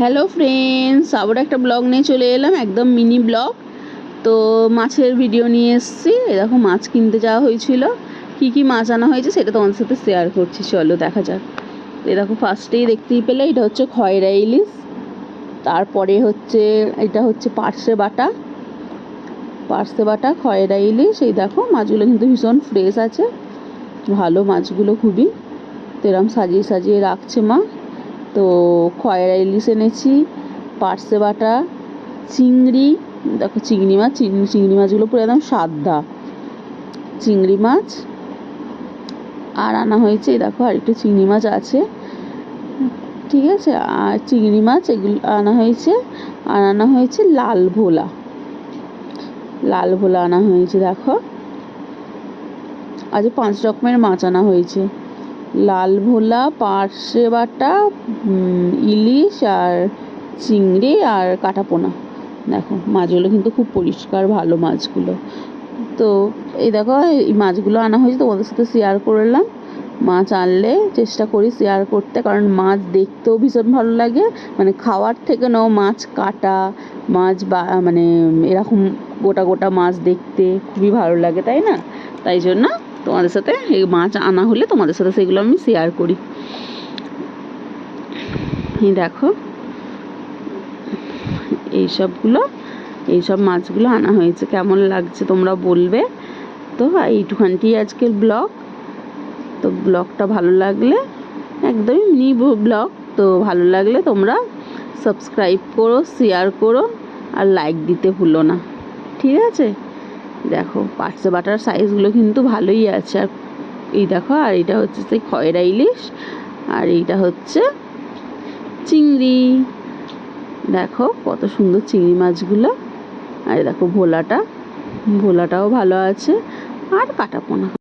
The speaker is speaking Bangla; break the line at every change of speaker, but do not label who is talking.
হ্যালো ফ্রেন্ডস আবার একটা ব্লগ নিয়ে চলে এলাম, একদম মিনি ব্লগ তো মাছের ভিডিও নিয়ে এসেছি। এ দেখো, মাছ কিনতে যাওয়া হয়েছিল। কি কি মাছ আনা হয়েছে সেটা তোমাদের সাথে শেয়ার করছি। চলো, দেখা যাক। এ দেখো ফার্স্টেই দেখতেই পেলে, এটা হচ্ছে খয়রা ইলিশ। তারপরে হচ্ছে, এটা হচ্ছে পার্সে বাটা। পার্সে বাটা, খয়রা ইলিশ। এই দেখো, মাছগুলো কিন্তু ভীষণ ফ্রেশ আছে। ভালো মাছগুলো খুবই। তো এরম সাজিয়ে সাজিয়ে রাখছে মা। তো খয়রা ইলিশ এনেছি, পার্সে বাটা, চিংড়ি, দেখো চিংড়ি মাছ, চিংড়ি চিংড়ি মাছগুলো পুরো একদম সাদা। চিংড়ি মাছ, আর আনা হয়েছে দেখো আর একটু চিংড়ি মাছ আছে। ঠিক আছে, আর চিংড়ি মাছ এগুলো আনা হয়েছে, আর আনা হয়েছে লাল ভোলা। লাল ভোলা আনা হয়েছে, দেখো। আজ পাঁচ রকমের মাছ আনা হয়েছে। লাল ভোলা পার্শে বাটা ইলিশ আর চিংড়ি আর কাটাপোনা। দেখো, মাছগুলো কিন্তু খুব পরিষ্কার, ভালো মাছগুলো। তো এই দেখো, এই মাছগুলো আনা হয়েছে, তোমাদের সাথে শেয়ার করলাম। মাছ আনলে চেষ্টা করি শেয়ার করতে, কারণ মাছ দেখতেও ভীষণ ভালো লাগে। মানে খাওয়ার থেকে নাও, মাছ কাটা, মাছ বা মানে এরকম গোটা গোটা মাছ দেখতে খুবই ভালো লাগে, তাই না? তাই জন্য তোমাদের সাথে, এই মাছ আনা হলে তোমাদের সাথে সেগুলো আমি শেয়ার করি। এই দেখো এইসবগুলো এইসব মাছগুলো আনা হয়েছে। কেমন লাগছে তোমরা বলবে? তো এইটুখানটি আজকের ব্লগ তো ব্লগটা ভালো লাগলে একদমই মিনি ব্লগ তো ভালো লাগলে তোমরা সাবস্ক্রাইব করো শেয়ার করো, আর লাইক দিতে ভুলো না। ঠিক আছে? দেখো, পার্সে বাটার সাইজগুলো কিন্তু ভালোই আছে। আর এই দেখো, আর এটা হচ্ছে সেই খয়রা ইলিশ, আর এইটা হচ্ছে চিংড়ি। দেখো, কত সুন্দর চিংড়ি মাছগুলো। আর দেখো, ভোলাটা। ভোলাটাও ভালো আছে। আর কাটাপোনা।